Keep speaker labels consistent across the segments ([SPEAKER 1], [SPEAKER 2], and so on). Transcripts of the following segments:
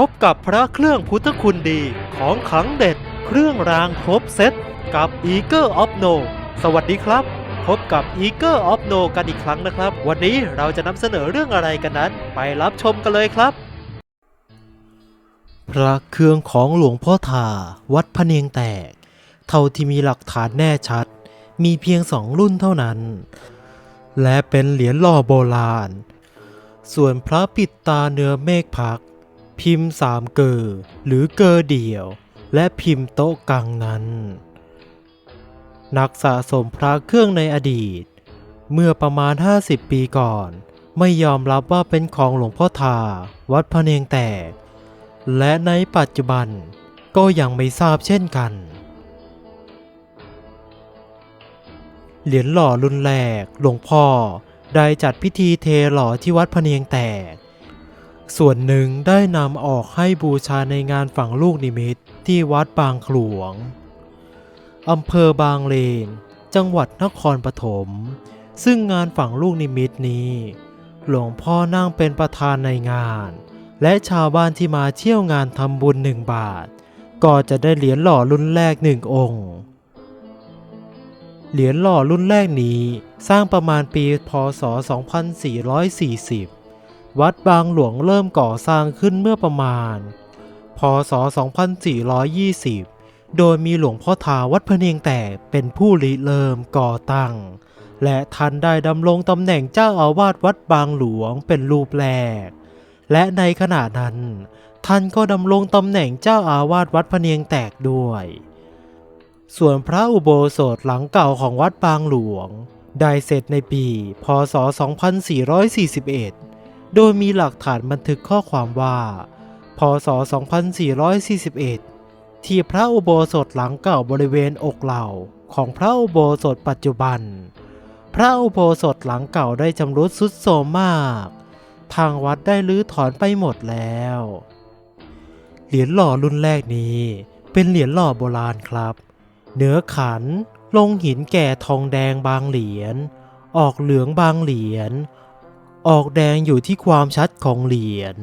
[SPEAKER 1] พบกับพระเครื่องพุทธคุณดีของขังเด็ด เครื่องรางครบเซตกับ e a g e of No สวัสดีครับ พบกับ e a g e of No กันอีกครั้งนะครับ วันนี้เราจะนำเสนอเรื่องอะไรกันนั้น ไปรับชมกันเลยครับ พระเครื่องของหลวงพ่อทา วัดพะเนียงแตก เท่าที่มีหลักฐานแน่ชัด มีเพียงสองรุ่นเท่านั้น และเป็นเหรียญหล่อโบราณ ส่วนพระปิดตาเนื้อเมฆพัก พิมพ์สามเกอหรือเกอเดี่ยว และพิมพ์โต๊ะกังนั้น นักสะสมพระเครื่องในอดีต เมื่อประมาณ 50 ปีก่อน ไม่ยอมรับว่าเป็นของหลวงพ่อทา วัดพระเนียงแตก และในปัจจุบันก็ยังไม่ทราบเช่นกัน เหรียญหล่อรุ่นแรกหลวงพ่อได้จัดพิธีเทหล่อที่วัดพะเนียงแตก ส่วนหนึ่งได้นำออกให้บูชาในงานฝังลูกนิมิตที่วัดบางขลวง อำเภอบางเลน จังหวัดนครปฐม ซึ่งงานฝังลูกนิมิตนี้ หลวงพ่อนั่งเป็นประธานในงาน และชาวบ้านที่มาเที่ยวงานทำบุญหนึ่งบาท ก็จะได้เหรียญหล่อรุ่นแรกหนึ่งองค์ เหรียญหล่อรุ่นแรกนี้สร้างประมาณปีพศ 2440 วัดบางหลวงเริ่มก่อสร้างขึ้นเมื่อประมาณ พศ 2420 โดยมีหลวงพ่อทาวัดพะเนียงแตกเป็นผู้ริเริ่มก่อตั้ง และท่านได้ดำรงตำแหน่งเจ้าอาวาสวัดบางหลวงเป็นรูปแรก และในขณะนั้น ท่านก็ดำรงตำแหน่งเจ้าอาวาสวัดพะเนียงแตกด้วย ส่วนพระอุโบสถหลังเก่าของวัดบางหลวง ได้เสร็จในปี พศ 2441 โดยมีหลักฐานบันทึกข้อความว่า พศ 2441 ที่พระอุโบสถหลังเก่าบริเวณอกเหล่าของพระอุโบสถปัจจุบัน พระอุโบสถหลังเก่าได้จำรุดทรุดโทรมมาก ทางวัดได้รื้อถอนไปหมดแล้ว เหรียญหล่อรุ่นแรกนี้เป็นเหรียญหล่อโบราณครับ เนื้อขันลงหินแก่ทองแดงบางเหรียญ ออกเหลืองบางเหรียญ ออกแดงอยู่ที่ความชัดของเหรียญ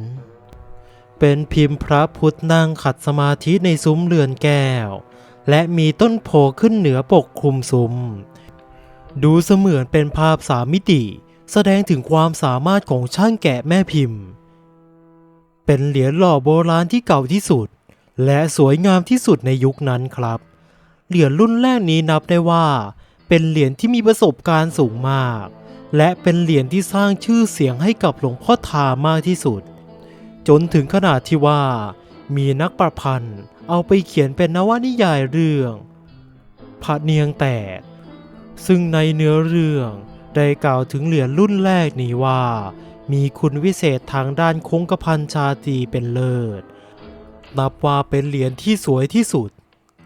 [SPEAKER 1] เป็นพิมพ์พระพุทธนั่งขัดสมาธิในซุ้มเรือนแก้ว และมีต้นโพขึ้นเหนือปกคลุมซุ้ม ดูเสมือนเป็นภาพสามมิติ แสดงถึงความสามารถของช่างแกะแม่พิมพ์ เป็นเหรียญหล่อโบราณที่เก่าที่สุด และสวยงามที่สุดในยุคนั้นครับ เหรียญรุ่นแรกนี้นับได้ว่า เป็นเหรียญที่มีประสบการณ์สูงมาก และเป็นเหรียญที่สร้างชื่อเสียงให้กับหลวงพ่อทามากที่สุด จนถึงขนาดที่ว่า มีนักประพันธ์เอาไปเขียนเป็นนวนิยายเรื่องพระเนียงแตกซึ่งในเนื้อเรื่องได้กล่าวถึงเหรียญรุ่นแรกนี้ว่า มีคุณวิเศษทางด้านคงกระพันชาตีเป็นเลิศ นับว่าเป็นเหรียญที่สวยที่สุด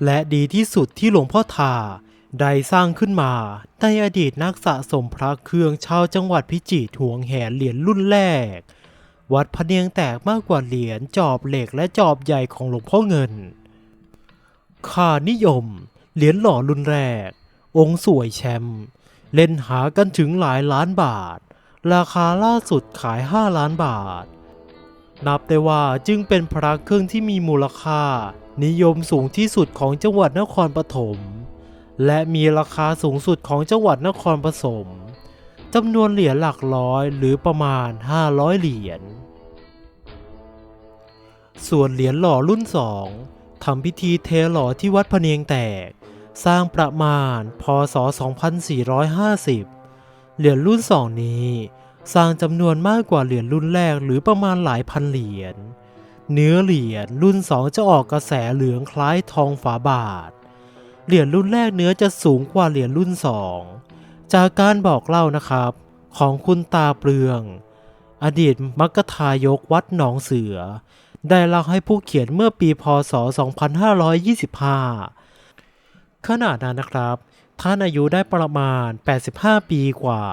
[SPEAKER 1] และดีที่สุดที่หลวงพ่อทา ได้สร้างขึ้นมาในอดีตนักสะสมพระเครื่องชาวจังหวัดพิจิตรหวงแหนเหรียญรุ่นแรก วัดพเนียงแตกมากกว่าเหรียญจอบเหล็กและจอบใหญ่ของหลวงพ่อเงิน ค่านิยม เหรียญหล่อรุ่นแรก องค์สวยแชมป์เล่นหากันถึงหลายล้านบาท ราคาล่าสุดขาย 5 ล้านบาท นับได้ว่าจึงเป็นพระเครื่องที่มีมูลค่า นิยมสูงที่สุดของจังหวัดนครปฐม และมีราคาสูงสุดของจังหวัดนครปฐมจำนวนเหรียญหลักร้อยหรือประมาณ 500 เหรียญ ส่วนเหรียญหล่อรุ่นสองทำพิธีเทหล่อที่วัดพะเนียงแตก สร้างประมาณพศ 2450 เหรียญรุ่นสองนี้ สร้างจำนวนมากกว่าเหรียญรุ่นแรกหรือประมาณหลายพันเหรียญ เนื้อเหรียญรุ่นสองจะออกกระแสเหลืองคล้ายทองฝาบาท เหรียญรุ่นแรกเนื้อจะสูงกว่าเหรียญรุ่นสองจากการบอกเล่านะครับ ของคุณตาเปลือง อดีตมักกทายกวัดหนองเสือ ได้เล่าให้ผู้เขียนเมื่อปีพศ 2525 ขณะนั้นนะครับ ท่านอายุได้ประมาณ 85 ปีกว่า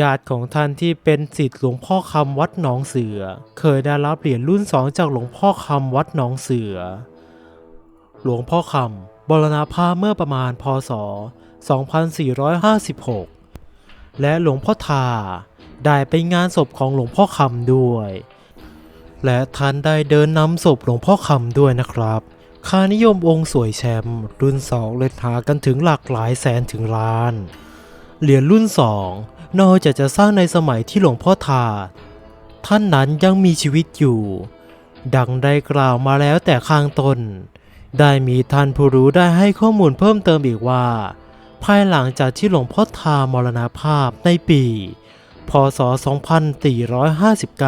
[SPEAKER 1] ญาติของท่านที่เป็นศิษย์หลวงพ่อคำวัดหนองเสือ เคยได้รับเหรียญรุ่นสองจากหลวงพ่อคำวัดหนองเสือ หลวงพ่อคำ บรณภาพเมื่อประมาณพศ 2456 และหลวงพ่อทาได้ไปงานศพของหลวงพ่อคำด้วย และท่านได้เดินนำศพหลวงพ่อคำด้วยนะครับ ค่านิยมองค์สวยแชมป์รุ่นสองเลยหากันถึงหลักหลายแสนถึงล้าน เหรียญรุ่นสองนอกจากจะสร้างในสมัยที่หลวงพ่อทา ท่านนั้นยังมีชีวิตอยู่ ดังได้กล่าวมาแล้วแต่ข้างต้น ได้มีท่านผู้รู้ได้ให้ข้อมูลเพิ่มเติมอีกว่า ภายหลังจากที่หลวงพ่อทามรณภาพในปี พศ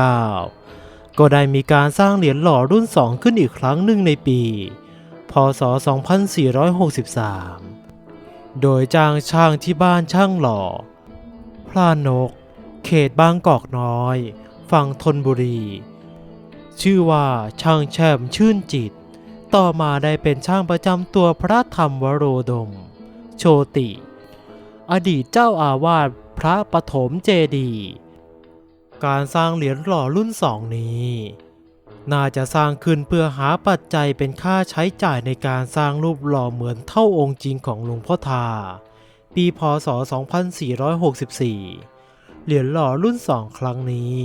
[SPEAKER 1] 2459 ก็ได้มีการสร้างเหรียญหล่อรุ่น 2 ขึ้นอีกครั้งหนึ่งในปี พศ 2463 โดยจ้างช่างที่บ้านช่างหล่อพลานก เขตบางกอกน้อย ฝั่งธนบุรี ชื่อว่าช่างแช่มชื่นจิต ต่อมาได้เป็นช่างประจำตัวพระธรรมวโรดม โชติ อดีตเจ้าอาวาสพระปฐมเจดี การสร้างเหรียญหล่อรุ่นสองนี้ น่าจะสร้างขึ้นเพื่อหาปัจจัยเป็นค่าใช้จ่ายในการสร้างรูปหล่อเหมือนเท่าองค์จริงของหลวงพ่อทา ปีพศ 2464 เหรียญหล่อรุ่นสองครั้งนี้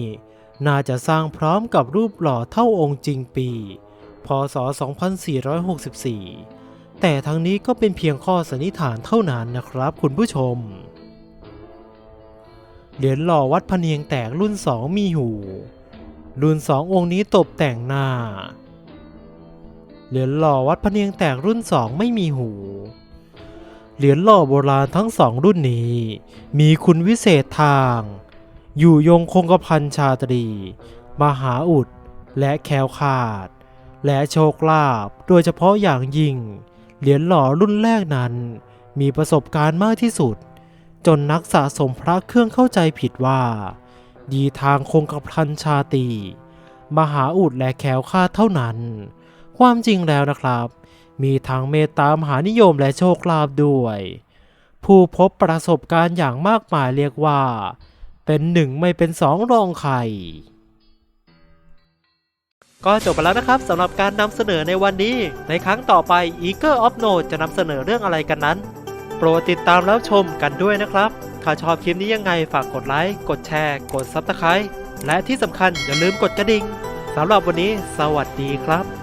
[SPEAKER 1] น่าจะสร้างพร้อมกับรูปหล่อเท่าองค์จริงปี พศ 2464 แต่ทั้งนี้ก็เป็นเพียงข้อสันนิษฐานเท่านั้นนะครับคุณผู้ชม เหรียญหล่อวัดพเนียงแตกรุ่นสองมีหู รุ่นสององค์นี้ตกแต่งหน้า เหรียญหล่อวัดพเนียงแตกรุ่นสองไม่มีหูเหรียญหล่อโบราณทั้งสองรุ่นนี้ มีคุณวิเศษทาง อยู่ยงคงกระพันชาตรี มหาอุด และแคล้วคาด และโชคลาภโดยเฉพาะอย่างยิ่ง เหรียญหล่อรุ่นแรกนั้น มีประสบการณ์มากที่สุด จนนักสะสมพระเครื่องเข้าใจผิดว่า ดีทางคงกระพันชาตี มหาอุดและแคล้วคลาเท่านั้น ความจริงแล้วนะครับ มีทั้งเมตตามหานิยมและโชคลาภด้วย ผู้พบประสบการณ์อย่างมากมายเรียกว่า เป็นหนึ่งไม่เป็นสองรองใคร ก็จบไปแล้วนะครับสำหรับการนำเสนอในวันนี้ ในครั้งต่อไป Eager of Note จะนำเสนอเรื่องอะไรกันนั้น โปรดติดตามแล้วชมกันด้วยนะครับถ้าชอบคลิปนี้ยังไงฝากกดไลค์ กดแชร์ กด Subscribe และที่สำคัญอย่าลืมกดกระดิ่งสำหรับวันนี้ สวัสดีครับ